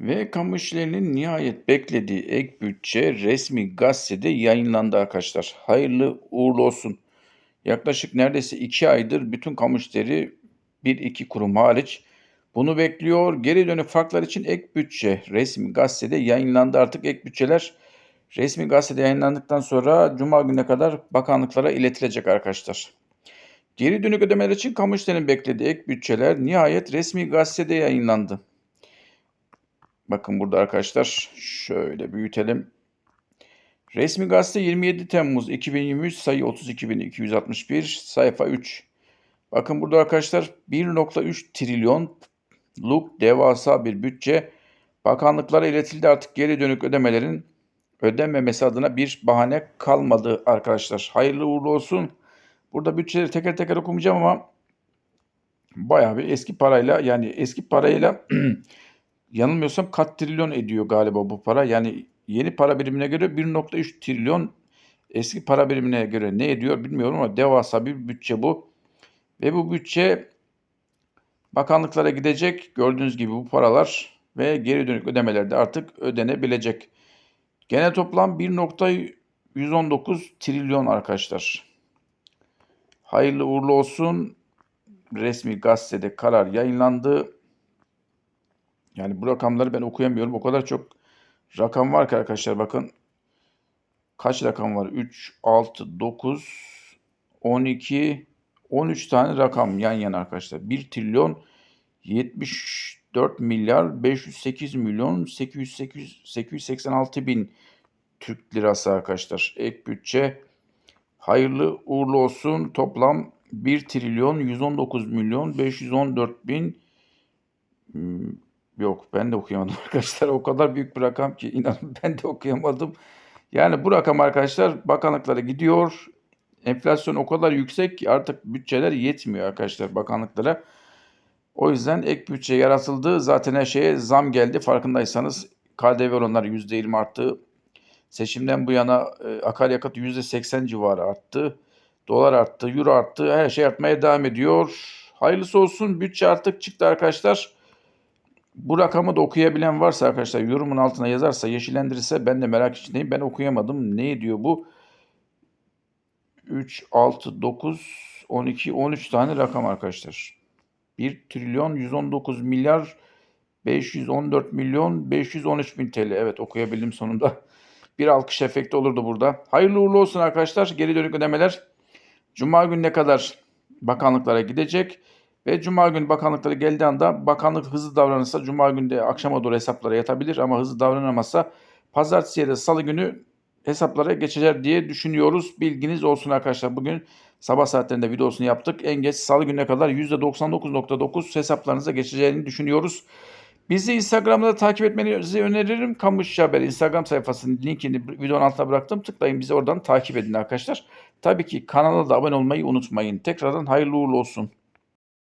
Ve kamu nihayet beklediği ek bütçe resmi gazetede yayınlandı arkadaşlar. Hayırlı uğurlu olsun. Yaklaşık neredeyse iki aydır bütün kamu işleri bir iki kurum hariç bunu bekliyor. Geri dönük farklar için ek bütçe resmi gazetede yayınlandı. Artık ek bütçeler resmi gazetede yayınlandıktan sonra Cuma gününe kadar bakanlıklara iletilecek arkadaşlar. Geri dönük ödemeler için kamu beklediği ek bütçeler nihayet resmi gazetede yayınlandı. Bakın burada arkadaşlar şöyle büyütelim. Resmi gazete 27 Temmuz 2023 sayı 32261 sayfa 3. Bakın burada arkadaşlar 1.3 trilyonluk devasa bir bütçe bakanlıklara iletildi. Artık geri dönük ödemelerin ödenmemesi adına bir bahane kalmadı arkadaşlar. Hayırlı uğurlu olsun. Burada bütçeleri teker teker okumayacağım ama bayağı bir eski parayla yani eski parayla yanılmıyorsam kat trilyon ediyor galiba bu para. Yani yeni para birimine göre 1.3 trilyon eski para birimine göre ne ediyor bilmiyorum ama devasa bir bütçe bu. Ve bu bütçe bakanlıklara gidecek. Gördüğünüz gibi bu paralar ve geri dönük ödemeler de artık ödenebilecek. Genel toplam 1.119 trilyon arkadaşlar. Hayırlı uğurlu olsun. Resmi gazetede karar yayınlandı. Yani bu rakamları ben okuyamıyorum. O kadar çok rakam var ki arkadaşlar bakın. Kaç rakam var? 3, 6, 9, 12, 13 tane rakam yan yana arkadaşlar. 1 trilyon 74 milyar 508 milyon 808, 886 bin Türk lirası arkadaşlar. Ek bütçe hayırlı uğurlu olsun. Toplam 1 trilyon 119 milyon 514 bin hmm, Yok ben de okuyamadım arkadaşlar. O kadar büyük bir rakam ki inanın ben de okuyamadım. Yani bu rakam arkadaşlar bakanlıklara gidiyor. Enflasyon o kadar yüksek ki artık bütçeler yetmiyor arkadaşlar bakanlıklara. O yüzden ek bütçe yaratıldı. Zaten her şeye zam geldi. Farkındaysanız KDV oranları %20 arttı. Seçimden bu yana e, akaryakıt %80 civarı arttı. Dolar arttı, euro arttı. Her şey artmaya devam ediyor. Hayırlısı olsun. Bütçe artık çıktı arkadaşlar. Bu rakamı da okuyabilen varsa arkadaşlar yorumun altına yazarsa yeşillendirirse ben de merak içindeyim. Ben okuyamadım. Ne diyor bu? 3, 6, 9, 12, 13 tane rakam arkadaşlar. 1 trilyon 119 milyar 514 milyon 513 bin TL. Evet okuyabildim sonunda. Bir alkış efekti olurdu burada. Hayırlı uğurlu olsun arkadaşlar. Geri dönük ödemeler Cuma gününe kadar bakanlıklara gidecek. Ve Cuma günü bakanlıklara geldiği anda bakanlık hızlı davranırsa Cuma günü de akşama doğru hesaplara yatabilir ama hızlı davranamazsa Pazartesi ya da Salı günü hesaplara geçecek diye düşünüyoruz. Bilginiz olsun arkadaşlar. Bugün sabah saatlerinde videosunu yaptık. En geç Salı gününe kadar %99.9 hesaplarınıza geçeceğini düşünüyoruz. Bizi Instagram'da da takip etmenizi öneririm. Kamu İşçi Haber Instagram sayfasının linkini videonun altına bıraktım. Tıklayın bizi oradan takip edin arkadaşlar. Tabii ki kanala da abone olmayı unutmayın. Tekrardan hayırlı uğurlu olsun.